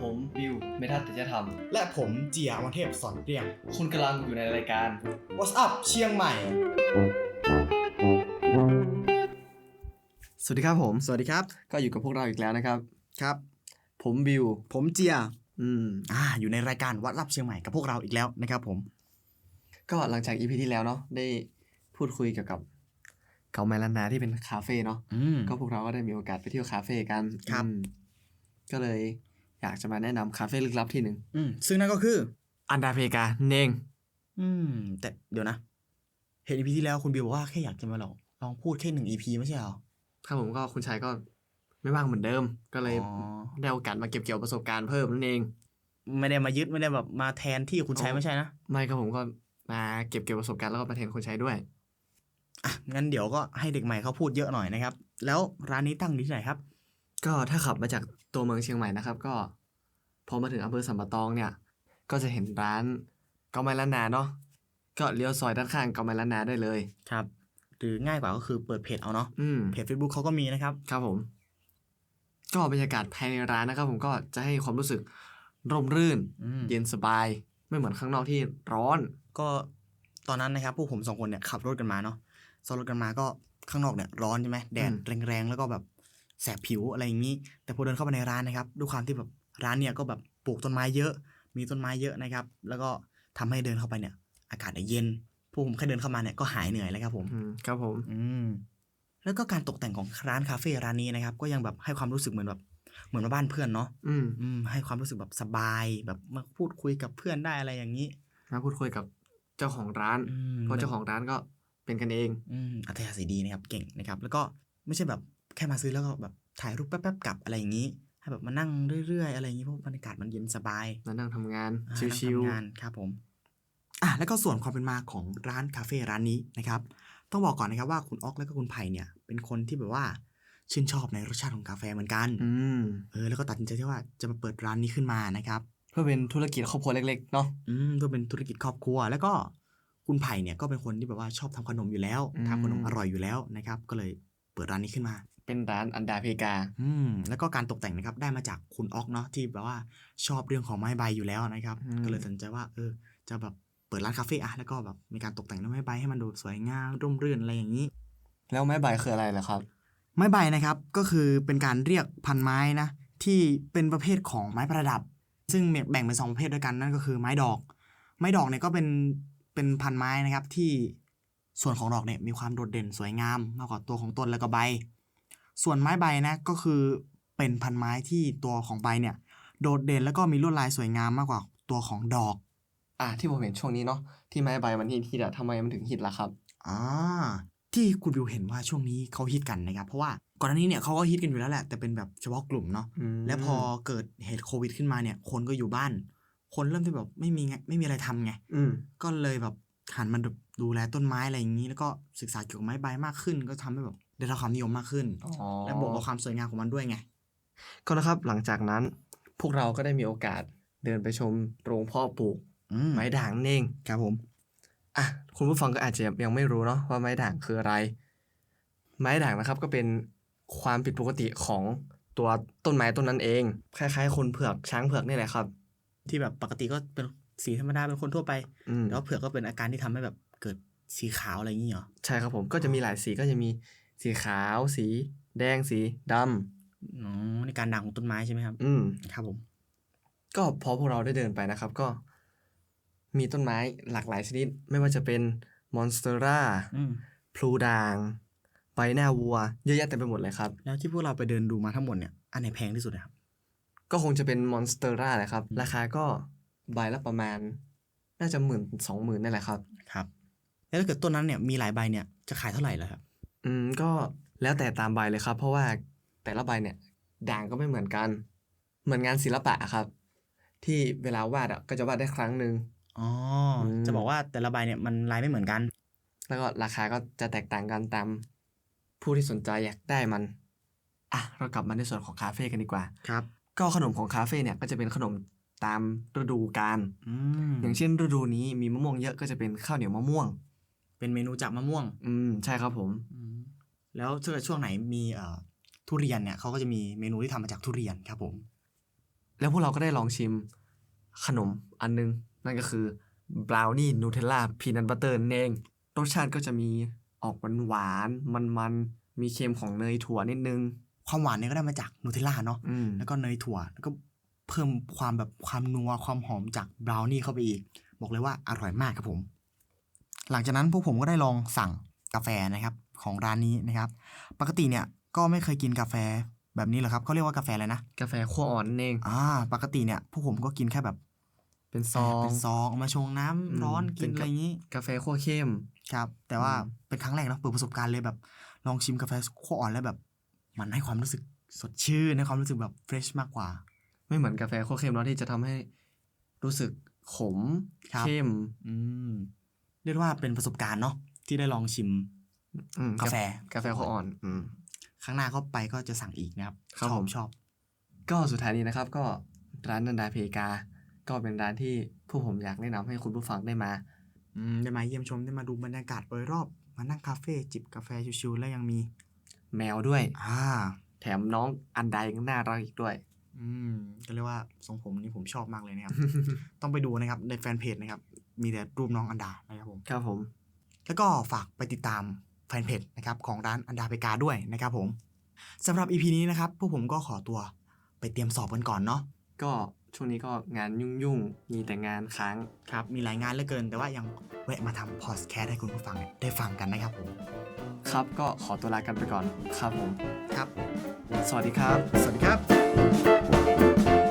ผมบิวเมทัศน์ติจธรรม และผมเจียอมรเทพสอนเปรียง คุณกำลังอยู่ในรายการ What's up เชียงใหม่ สวัสดีครับผม สวัสดีครับ ก็อยู่กับพวกเราอีกแล้วนะครับ ครับ ผมบิว ผมเจีย อืม อ่า อยู่ในรายการวัดรับเชียงใหม่กับพวกเราอีกแล้วนะครับผม ก็หลังจากอีพีที่แล้วเนาะได้พูดคุยเกี่ยวกับเกาไมลันนาที่เป็นคาเฟ่เนาะ อืม ก็พวกเราก็ได้มีโอกาสไปเที่ยวคาเฟ่กันครับ อืมก็เลย อยากจะมาแนะนำคาเฟ่ลึกลับที่หนึ่งอืมซึ่งนั่นก็คือ อันดาเพกาเนงอืม แต่เดี๋ยวนะ เห็น EP ที่แล้วคุณบิวบอกว่าแค่อยากจะมาลองลองพูดแค่หนึ่ง EP ไม่ใช่เหรอ ครับผมก็คุณชายก็ไม่ว่างเหมือนเดิม ก็เลยอ๋อ ได้โอกาสมาเก็บเกี่ยวประสบการณ์เพิ่มนั่นเอง ไม่ได้มายึดไม่ได้แบบมาแทนที่คุณชัยอ๋อไม่ใช่นะ ไม่ครับผมก็มาเก็บเกี่ยวประสบการณ์แล้วก็มาแทนคนใช้ด้วย อะงั้นเดี๋ยวก็ให้เด็กใหม่เขาพูดเยอะหน่อยนะครับ แล้วร้านนี้ตั้งอยู่ที่ไหนครับ ก็ถ้าขับมาจากตัวเมืองเชียงใหม่นะครับ ก็พอมาถึงอำเภอสัมปะตองเนี่ย ก็จะเห็นร้านเกาไมล้านนาเนาะก็เลี้ยวซอยด้านข้างเกาไมล้านนาได้เลยครับหรือง่ายกว่าก็คือเปิดเพจเอาเนาะอืมเพจ Facebook เขาก็มีนะครับ ครับผม ก็บรรยากาศภายในร้านนะครับ ผมก็จะให้ความรู้สึกร่มรื่น อืม เย็นสบาย ไม่เหมือนข้างนอกที่ร้อน ก็ตอนนั้นนะครับพวกผมสองคนเนี่ยขับรถกันมาเนาะซ้อนรถกันมาก็ข้างนอกเนี่ยร้อนใช่ไหมแดดอืม แรงๆแล้วก็แบบ แสบผิวอะไรอย่างนี้ แต่พอเดินเข้าไปในร้านนะครับ ด้วยความที่แบบร้านเนี่ยก็แบบปลูกต้นไม้เยอะ มีต้นไม้เยอะนะครับ แล้วก็ทำให้เดินเข้าไปเนี่ย อากาศเนี่ยเย็นพวกผมแค่เดินเข้ามาเนี่ยก็หายเหนื่อยแล้วครับผมอืมครับผม อืมแล้วก็การตกแต่งของร้านคาเฟ่ร้านนี้นะครับ ก็ยังแบบให้ความรู้สึกเหมือนแบบเหมือนมาบ้านเพื่อนเนาะอืมอืมให้ความรู้สึกแบบสบายแบบมาพูดคุยกับเพื่อนได้อะไรอย่างนี้มาพูดคุยกับเจ้าของร้านอืมเพราะเจ้าของร้านก็เป็นกันเอง อืมอัธยาศัยดีนะครับ เก่งนะครับ แล้วก็ไม่ใช่แบบ แค่มาซื้อแล้วก็แบบถ่ายรูปแป๊บๆกลับอะไรอย่างนี้ ให้แบบมานั่งเรื่อยๆ อะไรอย่างนี้เพราะบรรยากาศมันเย็นสบายมานั่งทำงานอ่าชิวนั่งทำงานครับผมอะแล้วก็ส่วนความเป็นมาของร้านคาเฟ่ร้านนี้นะครับ ต้องบอกก่อนนะครับว่าคุณออกและก็คุณไผ่เนี่ย เป็นคนที่แบบว่าชื่นชอบในรสชาติของกาแฟเหมือนกันๆอืมเออแล้วก็ตัดสินใจที่ว่าจะมาเปิดร้านนี้ขึ้นมานะครับ เพื่อเป็นธุรกิจครอบครัวเล็กๆเนาะอืมเพื่อเป็นธุรกิจครอบครัว แล้วก็คุณไผ่เนี่ยก็เป็นคนที่แบบว่าชอบทำขนมอยู่แล้วอืมทำขนมอร่อยอยู่แล้วนะครับ ก็เลยเปิดร้านนี้ขึ้นมาเป็นร้านอันดาเพกา อืมแล้วก็การตกแต่งนะครับ ได้มาจากคุณออกเนาะที่แบบว่าชอบเรื่องของไม้ใบอยู่แล้วนะครับ อืม ก็เลยตัดสินใจว่าเออจะแบบเปิดร้านคาเฟ่อะแล้วก็แบบมีการตกแต่งด้วยไม้ใบให้มันดูสวยงามร่มรื่นอะไรอย่างนี้ แล้วไม้ใบคืออะไรเหรอครับ ไม้ใบนะครับก็คือเป็นการเรียกพันไม้นะที่เป็นประเภทของไม้ประดับ ซึ่งแบ่งเป็นสองประเภทด้วยกันนั่นก็คือไม้ดอก ไม้ดอกเนี่ยก็เป็นเป็นพันไม้นะครับที่ส่วนของดอกเนี่ยมีความโดดเด่นสวยงามมากกว่าตัวของต้นแล้วก็ใบ ส่วนไม้ใบนะก็คือเป็นพันไม้ที่ตัวของใบเนี่ย โดดเด่นแล้วก็มีลวดลายสวยงามมากกว่าตัวของดอก อะที่ผมเห็นช่วงนี้เนาะที่ไม้ใบมันฮิตฮิตอะทำไมมันถึงฮิตล่ะครับอ่าที่คุณวิวเห็นว่าช่วงนี้เขาฮิตกันนะครับ เพราะว่าก่อนหน้านี้เนี่ยเขาก็ฮิตกันอยู่แล้วแหละแต่เป็นแบบเฉพาะกลุ่มเนาะมแล้วพอเกิดเหตุโควิดขึ้นมาเนี่ย คนก็อยู่บ้าน คนเริ่มที่แบบไม่มีไงไม่มีอะไรทำไงอืมก็เลยแบบหันมาดูแลต้นไม้อะไรอย่างนี้ แล้วก็ศึกษาเกี่ยวกับไม้ใบมากขึ้น ก็ทำให้แบบ ได้รับความนิยมมากขึ้นอ๋อและบวกกับความสวยงามของมันด้วยไง ก็นะครับหลังจากนั้นพวกเราก็ได้มีโอกาสเดินไปชมโรงเพ่อปลูกอืมไม้ด่างนั่นเองครับผมอะคุณผู้ฟังก็อาจจะยังไม่รู้เนาะว่าไม้ด่างคืออะไร ไม้ด่างนะครับก็เป็นความผิดปกติของตัวต้นไม้ต้นนั้นเอง คล้ายๆ คนเผือกช้างเผือกนี่แหละครับ ที่แบบปกติก็เป็นสีธรรมดาเป็นคนทั่วไปอืมแล้วเผือกก็เป็นอาการที่ทำให้แบบเกิดสีขาวอะไรอย่างนี้เหรอใช่ครับผมก็จะมีหลายสีก็จะมี สีขาว สี แดงสีดำอ๋อในการด่างของต้นไม้ใช่ไหมครับอืม ครับผม ก็พอพวกเราได้เดินไปนะครับก็ มีต้นไม้หลากหลายชนิด ไม่ว่าจะเป็นมอนสเตอร่าอืมพลูด่างใบหน้าวัว เยอะแยะเต็มไปหมดเลยครับ แล้วที่พวกเราไปเดินดูมาทั้งหมดเนี่ย อันไหนแพงที่สุดนะครับ ก็คงจะเป็นมอนสเตอร่าแหละครับ ราคาก็ใบละประมาณ น่าจะหมื่นสองหมื่นนั่นแหละครับ ครับ แล้วถ้าเกิดต้นนั้นเนี่ยมีหลายใบเนี่ยจะขายเท่าไหร่ล่ะครับ อืมก็แล้วแต่ตามใบเลยครับ เพราะว่าแต่ละใบเนี่ยด่างก็ไม่เหมือนกัน เหมือนงานศิลปะอะครับ ที่เวลาวาดอะก็จะวาดได้ครั้งหนึ่งอ๋ออมจะบอกว่าแต่ละใบเนี่ยมันลายไม่เหมือนกัน แล้วก็ราคาก็จะแตกต่างกันตาม ผู้ที่สนใจอยากได้มันอะเรากลับมาในส่วนของคาเฟ่กันดีกว่าครับ ก็ขนมของคาเฟ่เนี่ยก็จะเป็นขนมตามฤดูกาลอืมอย่างเช่น ฤดูนี้มีมะม่วงเยอะก็จะเป็นข้าวเหนียวมะม่วง เป็นเมนูจากมะม่วง อืมใช่ครับผม แล้วถ้าเกิดช่วงไหนมีเอ่อทุเรียนเนี่ยเขาก็จะมีเมนูที่ทำมาจากทุเรียนครับผม แล้วพวกเราก็ได้ลองชิมขนมอันนึง นั่นก็คือบราวนี่นูเทลล่าพีนัทบัตเตอร์นั่นเองรสชาติก็จะมีออกหวานๆมันๆมีเค็มของเนยถั่วนิดนึง ความหวานเนี่ยก็ได้มาจากนูเทลล่าเนาะอืมแล้วก็เนยถั่วแล้วก็เพิ่มความแบบความนัวความหอมจากบราวนี่เข้าไปอีก บอกเลยว่าอร่อยมากครับผม หลังจากนั้นพวกผมก็ได้ลองสั่งกาแฟนะครับ ของร้านนี้นะครับ ปกติเนี่ยก็ไม่เคยกินกาแฟแบบนี้หรอกครับเขาเรียกว่ากาแฟอะไรนะ กาแฟขั้วอ่อนนั่นเองอ่า ปกติเนี่ยพวกผมก็กินแค่แบบ เป็นซองเป็นซองเอามาชงน้ำอืมร้อนกิเป็นนอะไรอย่างนี้ กาแฟขั้วเข้มครับ แต่ว่าอืมเป็นครั้งแรกเนาะเปิดประสบการณ์เลยแบบ ลองชิมกาแฟขั้วอ่อนแล้วแบบ มันให้ความรู้สึกสดชื่นให้ความรู้สึกแบบเฟรชมากกว่า ไม่เหมือนกาแฟขั้วเข้มเนาะที่จะทำให้รู้สึกขมครับเข้มอืมเรียกว่าเป็นประสบการณ์เนาะที่ได้ลองชิมอืม กาแฟกาแฟขั้วอ่อนอืมครั้งหน้าเข้าไปก็จะสั่งอีกนะครับครับชอผบมชอบ ก็สุดท้ายนี้นะครับ ก็ร้านนันดาเพกา ก็เป็นร้านที่ผู้ผมอยากแนะนำให้คุณผู้ฟังได้มาอืมได้มาเยี่ยมชมได้มาดูบรรยากาศโดยรอบมานั่งคาเฟ่จิบกาแฟชิวๆแล้วยังมี แมวด้วยอ่าแถมน้องอันใดยังน่ารักอีกด้วย อืมก็เรียกว่าทรงผมนี่ผมชอบมากเลยนะครับ ต้องไปดูนะครับในแฟนเพจนะครับ มีแต่รูปน้องอันดานะครับผมครับผม แล้วก็ฝากไปติดตามแฟนเพจนะครับของร้านอันดาเปกาด้วยนะครับผมสำหรับ EP นี้นะครับพวกผมก็ขอตัวไปเตรียมสอบกันก่อนเนาะก็ช่วงนี้ก็งานยุ่งๆ มีแต่งานค้างครับ มีหลายงานเหลือเกิน แต่ว่ายังแวะมาทำพอดแคสต์ให้คุณผู้ฟังได้ฟังกันนะครับผม ครับก็ขอตัวลากันไปก่อนครับผม ครับ สวัสดีครับ สวัสดีครับ